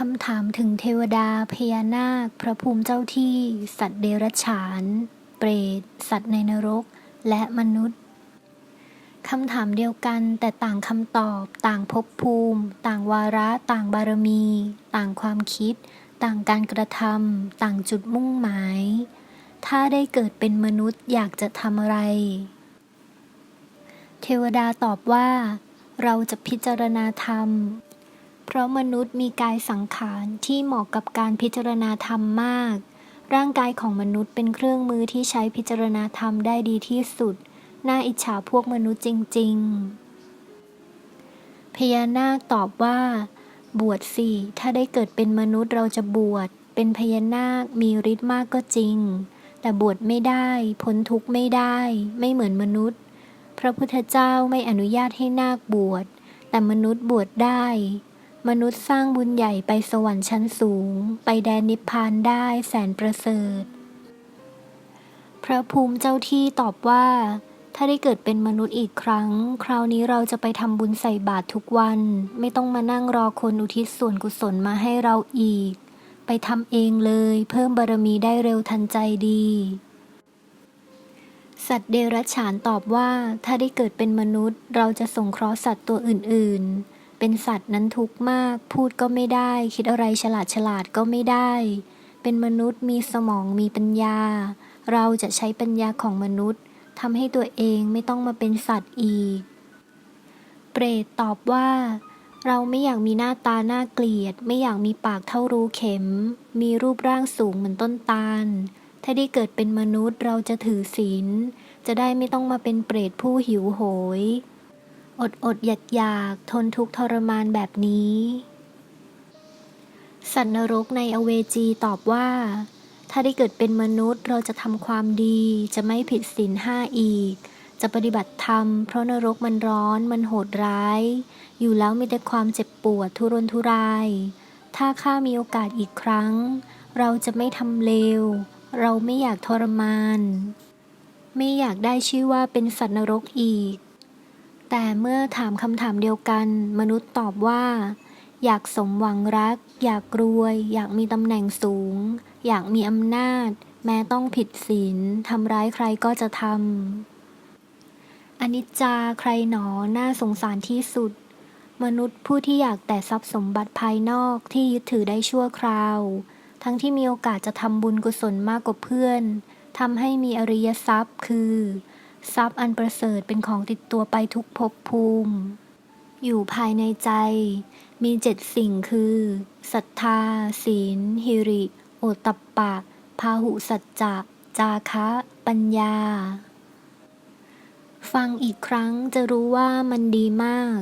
คำถามถึงเทวดาพญานาค พระภูมิเจ้าที่ สัตว์เดรัจฉาน เปรต สัตว์ในนรก และมนุษย์คำถามเดียวกันแต่ต่างคำตอบ ต่างภพภูมิ ต่างวาระ ต่างบารมี ต่างความคิด ต่างการกระทำต่างจุดมุ่งหมาย ถ้าได้เกิดเป็นมนุษย์อยากจะทำอะไร เทวดาตอบว่า เราจะพิจารณาธรรม เพราะมนุษย์มีกายสังขารที่เหมาะกับการพิจารณาธรรมมาก ร่างกายของมนุษย์เป็นเครื่องมือที่ใช้พิจารณาธรรมได้ดีที่สุด น่าอิจฉาพวกมนุษย์จริง ๆ พญานาคตอบว่า บวชสิ ถ้าได้เกิดเป็นมนุษย์เราจะบวช เป็นพญานาคมีฤทธิ์มากก็จริง แต่บวชไม่ได้ พ้นทุกข์ไม่ได้ ไม่เหมือนมนุษย์ พระพุทธเจ้าไม่อนุญาตให้นาคบวช แต่มนุษย์บวชได้ มนุษย์สร้างบุญใหญ่ไปสวรรค์ชั้นสูง ไปแดนนิพพานได้แสนประเสริฐ พระภูมิเจ้าที่ตอบว่า ถ้าได้เกิดเป็นมนุษย์อีกครั้ง คราวนี้เราจะไปทำบุญใส่บาตรทุกวัน ไม่ต้องมานั่งรอคนอุทิศส่วนกุศลมาให้เราอีก ไปทำเองเลย เพิ่มบารมีได้เร็วทันใจดีสัตว์เดรัจฉานตอบว่าถ้าได้เกิดเป็นมนุษย์ เราจะสงเคราะห์สัตว์ตัวอื่นๆ เป็นสัตว์นั้นทุกข์มาก พูดก็ไม่ได้ คิดอะไรฉลาดฉลาดก็ไม่ได้ เป็นมนุษย์มีสมองมีปัญญา เราจะใช้ปัญญาของมนุษย์ทำให้ตัวเองไม่ต้องมาเป็นสัตว์อีก เปรตตอบว่า เราไม่อยากมีหน้าตาน่าเกลียด ไม่อยากมีปากเท่ารูเข็ม มีรูปร่างสูงเหมือนต้นตาล ถ้าได้เกิดเป็นมนุษย์เราจะถือศีล จะได้ไม่ต้องมาเป็นเปรตผู้หิวโหย อดอดอยากอยากทนทุกทรมานแบบนี้ สัตว์นรกในอเวจีตอบว่า ถ้าได้เกิดเป็นมนุษย์เราจะทำความดีจะไม่ผิดศีลห้าอีก จะปฏิบัติธรรม เพราะนรกมันร้อนมันโหดร้าย อยู่แล้วมีแต่ความเจ็บปวดทุรนทุราย ถ้าข้ามีโอกาสอีกครั้ง เราจะไม่ทำเลว เราไม่อยากทรมาน ไม่อยากได้ชื่อว่าเป็นสัตว์นรกอีก แต่เมื่อถามคำถามเดียวกัน มนุษย์ตอบว่า อยากสมหวังรัก อยากรวย อยากมีตำแหน่งสูง อยากมีอำนาจ แม้ต้องผิดศีลทำร้ายใครก็จะทำอนิจจาใครหนอน่าสงสารที่สุด มนุษย์ผู้ที่อยากแต่ทรัพย์สมบัติภายนอกที่ยึดถือได้ชั่วคราว ทั้งที่มีโอกาสจะทำบุญกุศลมากกว่าเพื่อนทำให้มีอริยทรัพย์คือ ทรัพย์อันประเสริฐเป็นของติดตัวไปทุกภพภูมิ อยู่ภายในใจ มีเจ็ดสิ่งคือศรัทธา ศีล หิริ โอตตัปปะ พาหุสัจจะ จาคะ ปัญญา ฟังอีกครั้งจะรู้ว่ามันดีมาก